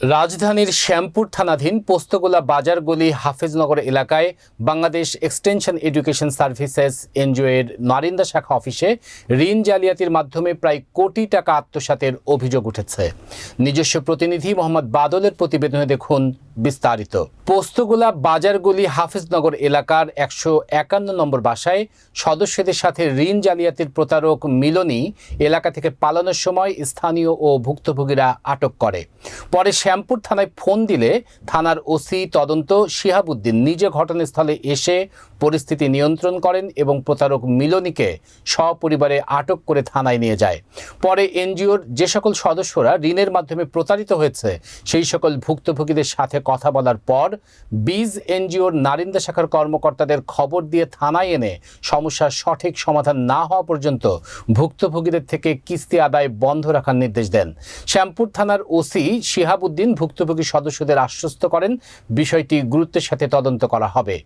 রাজধানীর শ্যামপুর থানাধীন পোস্তগোলা বাজারগুলি হাফেজনগর এলাকায় Bangladesh extension education services NGO এর নারিন্দা শাখা অফিসে ঋণ জালিয়াতির মাধ্যমে প্রায় কোটি টাকা আত্মসাতের অভিযোগ উঠেছে। নিজস্ব প্রতিনিধি মোহাম্মদ বাদলের প্রতিবেদনে দেখুন বিস্তারিত। পোস্তগোলা বাজারগুলি হাফেজনগর এলাকার একশো একান্ন নম্বর বাসায় সদস্যদের সাথে ঋণ জালিয়াতির প্রতারক মিলনী এলাকা থেকে পালানোর সময় স্থানীয় ও ভুক্তভোগীরা আটক করে। পরে শ্যামপুর থানায় ফোন দিলে থানার ওসি তদন্ত শিহাবুদ্দিন নিজে ঘটনাস্থলে এসে পরিস্থিতি নিয়ন্ত্রণ করেন এবং প্রতারক মিলনীকে সপরিবারে আটক করে থানায় নিয়ে যায়। পরে এনজিওর যে সকল সদস্যরা ঋণের মাধ্যমে প্রতারিত হয়েছে, সেই সকল ভুক্তভোগীদের সাথে কথা বলার পর বীজ এনজিওর নারিন্দা শাখার কর্মকর্তাদের খবর দিয়ে থানায় এনে সমস্যার সঠিক সমাধান না হওয়া পর্যন্ত ভুক্তভোগীদের থেকে কিস্তি আদায় বন্ধ রাখার নির্দেশ দেন। শ্যামপুর থানার ওসি শিহাবুদ্দিন ভুক্তভোগী সদস্যদের আশ্বস্ত করেন, বিষয়টি গুরুত্বের সাথে তদন্ত করা হবে।